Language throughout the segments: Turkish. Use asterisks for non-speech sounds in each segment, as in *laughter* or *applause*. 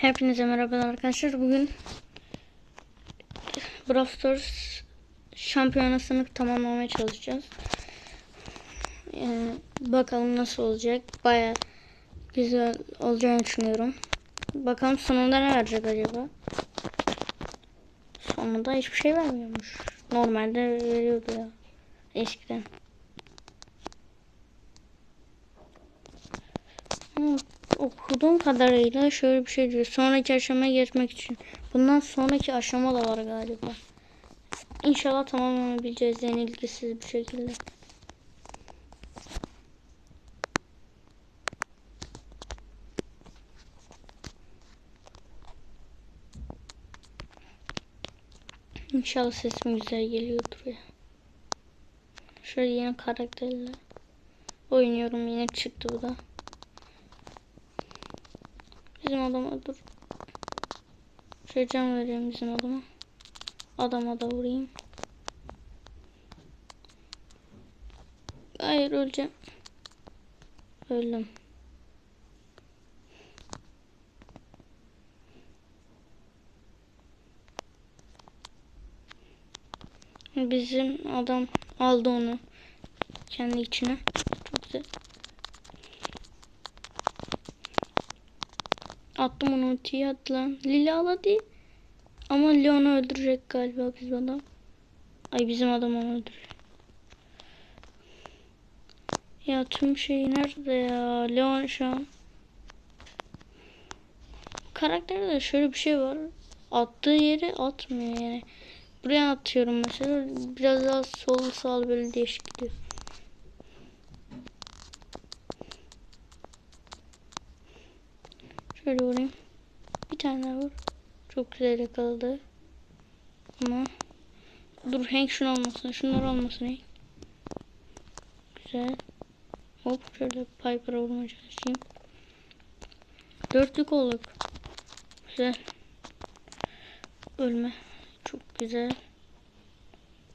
Hepinize merhabalar arkadaşlar. Bugün Brawl Stars şampiyonasını tamamlamaya çalışacağız. Ee, bakalım nasıl olacak. Baya güzel olacağını düşünüyorum. Bakalım sonunda ne verecek acaba? Sonunda hiçbir şey vermiyormuş. Normalde veriyordu ya. Eskiden. Ama okuduğum kadarıyla şöyle bir şey diyor. Sonraki aşamaya geçmek için. Bundan sonraki aşama da var galiba. İnşallah tamamlanabileceğiz yenilgisiz bir şekilde. İnşallah sesim güzel geliyordur ya. Şöyle yeni karakterle oynuyorum. Yine çıktı bu da. Bizim adama dur. Şöyle can vereyim bizim adama. Adama da vurayım. Hayır öleceğim. Öldüm. Bizim adam aldı onu kendi içine. Çok güzel. Attım onu ultiyi at lan. Lili aladı. Ama Leon'u öldürecek galiba bizim adam. Ay bizim adam onu öldürüyor. Ya tüm şey nerede ya? Leon şu an. Karakterde de şöyle bir şey var. Attığı yeri atmıyor yani. Buraya atıyorum mesela. Biraz daha sol sağ böyle değişik gidiyor. Şöyle vurayım. Bir tane daha vur. Çok güzel yakaladı. Ama dur Hank şunu olmasın. Şunlar olmasın Hank. Güzel. Hop şöyle Piper'a vurmaya çalışayım. Dörtlük olduk. Güzel. Ölme. Çok güzel.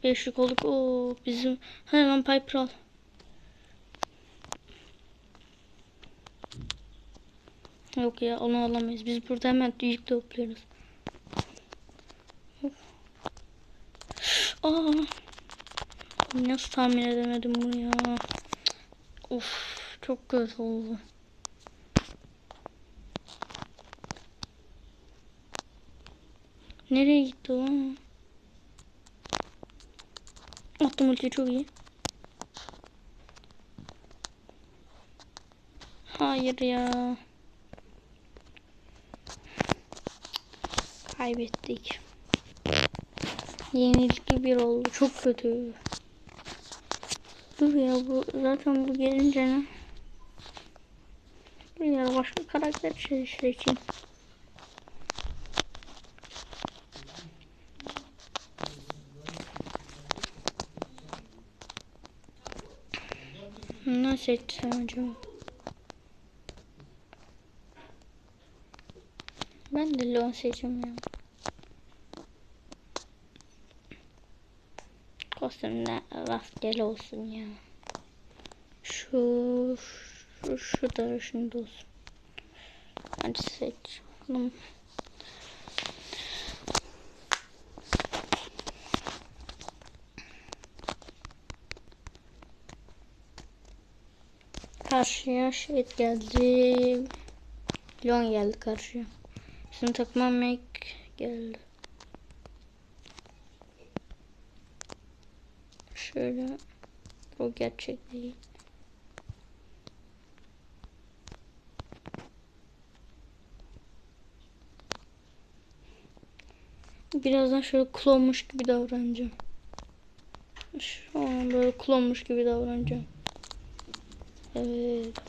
Beşlik olduk. Oo bizim hemen Piper al. Yok ya onu alamayız. Biz burada hemen yük topluyoruz. Aa. Nasıl tahmin edemedim bunu ya. Of çok kötü oldu. Nereye gitti o? Attım ulti çok iyi. Hayır ya. Kaybettik. Yenilgi bir oldu. Çok kötü. Dur ya bu zaten bu gelince ne? Dur ya başka karakter seçeyim. Ne seçsem acaba? Ben de Leon seçeceğim Kostüm de rastgele olsun ya. Şu şu, şu da şunu da olsun. Hadi seç. Karşıya şey geldi. Leon geldi karşıya. Bizim takıma Mac geldi. Şöyle. O gerçek değil. Birazdan şöyle klonmuş gibi davranacağım. Şu an böyle klonmuş gibi davranacağım. Evet.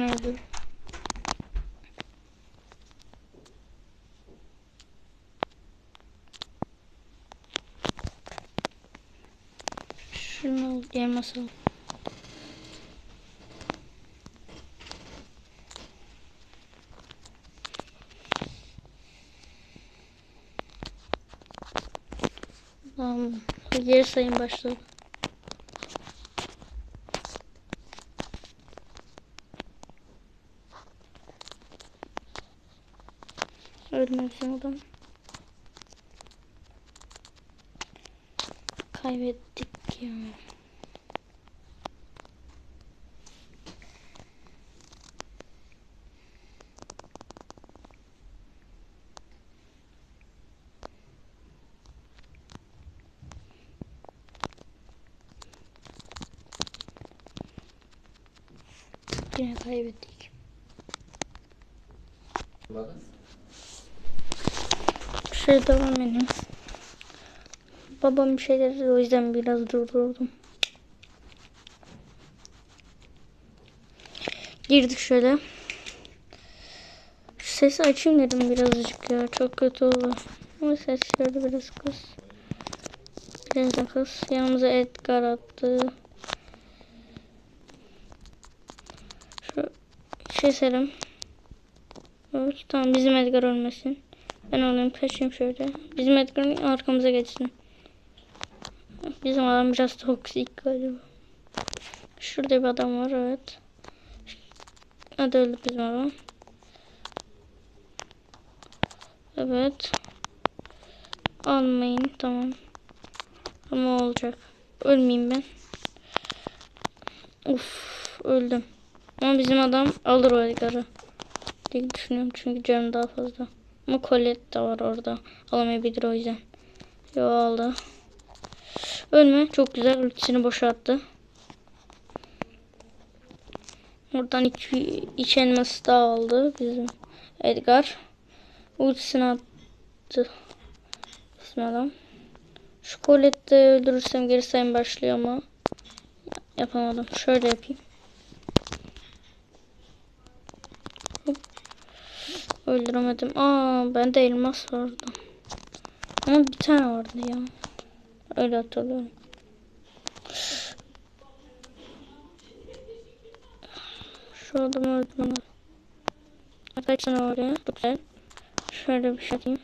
Şunu öldür. Şunu al, elmas al. Tamam. Geri sayım başladı. Adam. Kaybettik ya. Yine kaybettik. Şöyle devam edelim. Babam bir şey dedi o yüzden biraz durdurdum. Girdik şöyle. Şu sesi açayım dedim birazcık ya. Çok kötü oldu. Ama ses şöyle biraz kız. Biraz da kız. Yanımıza Edgar attı. Şu keselim. Evet, tamam bizim Edgar ölmesin. Ben alayım kaçayım şöyle. Bizim Edgar'ın arkamıza geçsin. Bizim adam biraz toksik galiba. Şurada bir adam var evet. Hadi öldü bizim adam. Evet. Almayın tamam. Ama olacak. Ölmeyeyim ben. Uf öldüm. Ama bizim adam alır o Edgar'ı. Diye düşünüyorum çünkü canım daha fazla. Ama Colette de var orada. Alamayabilir o yüzden. Yo aldı. Ölme. Çok güzel. Ultisini boşalttı. Oradan iki, iki elması daha aldı bizim Edgar. Ultisini attı. Bizim adam. Şu Colette'i öldürürsem geri sayım başlıyor ama yapamadım. Şöyle yapayım. Öldüremedim. Aa bende elmas vardı. Ama bir tane vardı ya. Öyle hatırlıyorum. Şu adamı öldürmem. Kaç tane var ya? Çok güzel. Şöyle bir şey atayım.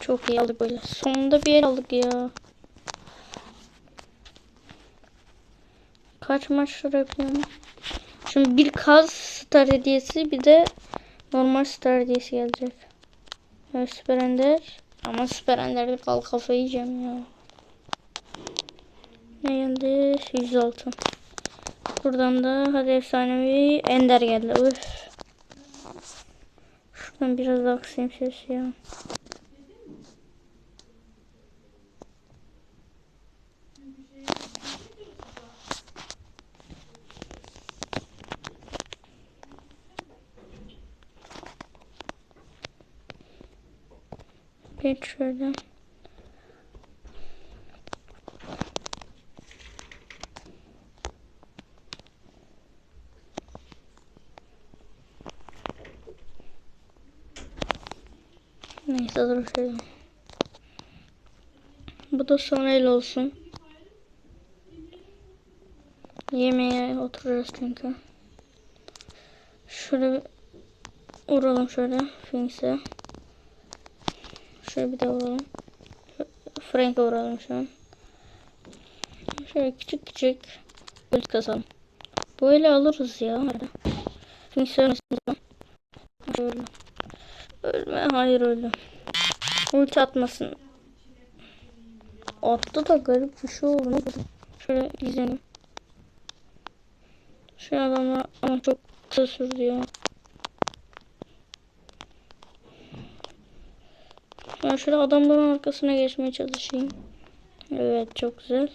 Çok iyi aldık böyle. Sonunda bir yer aldık ya. Kaç maçlar yapıyorum? Şimdi bir kaz star hediyesi bir de normal star hediyesi gelecek. Evet süper ender. Ama süper enderde kal kafayı yiyeceğim ya. Ne geldi? 106. Buradan da hadi efsanevi ender geldi. Üf. Şuradan biraz daha kısayım sesi ya. Geç şöyle. Neyse dur şöyle. Bu da son el olsun. Yemeğe oturacağız çünkü. Şöyle vuralım şöyle Finks'e. Şöyle bir de vuralım. Frank'e vuralım şu an. Şöyle küçük küçük ult kasalım. Böyle alırız ya. Finks ölmesin. Şöyle. Ölme. Hayır öldü. Ulti atmasın. Attı da garip bir şey oldu. Şöyle izleyelim. Şu adamlar ama çok kısa sürdü ya. Ben şöyle adamların arkasına geçmeye çalışayım. Evet çok güzel.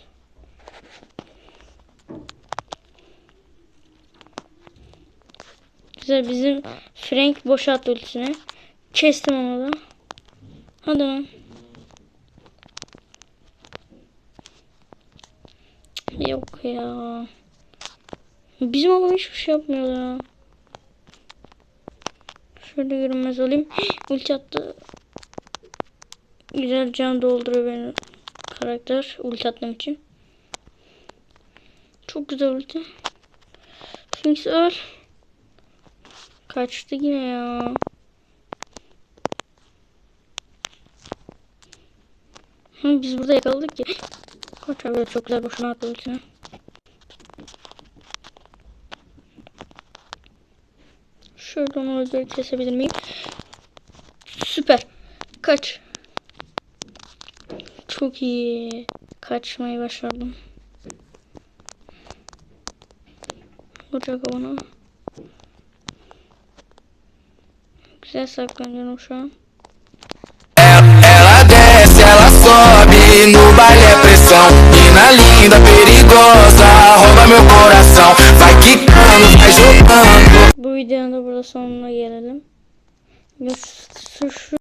Güzel bizim Frank boşalttı ultisini. Kestim onu da. Hadi lan. Yok ya. Bizim adam hiçbir şey yapmıyor ya. Şöyle görünmez olayım. *gasps* Ulti attı güzel can dolduruyor benim karakter ulti atmam için. Çok güzel ulti. Phoenix öl. Kaçtı yine ya. Hı, biz burada yakaladık ki. Kaç abi çok güzel boşuna attı ultini. Şöyle onu öldürüp kesebilir miyim? Süper. Kaç. Iyi. Kaçmayı başardım. Vuracak o bana. Güzel saklanıyorum şu an. Ela desce, ela sobe, no baile é pressão. Mina linda, perigosa, rouba meu coração. Vai quicando, vai jogando. Bu videonun da burada sonuna gelelim. Şu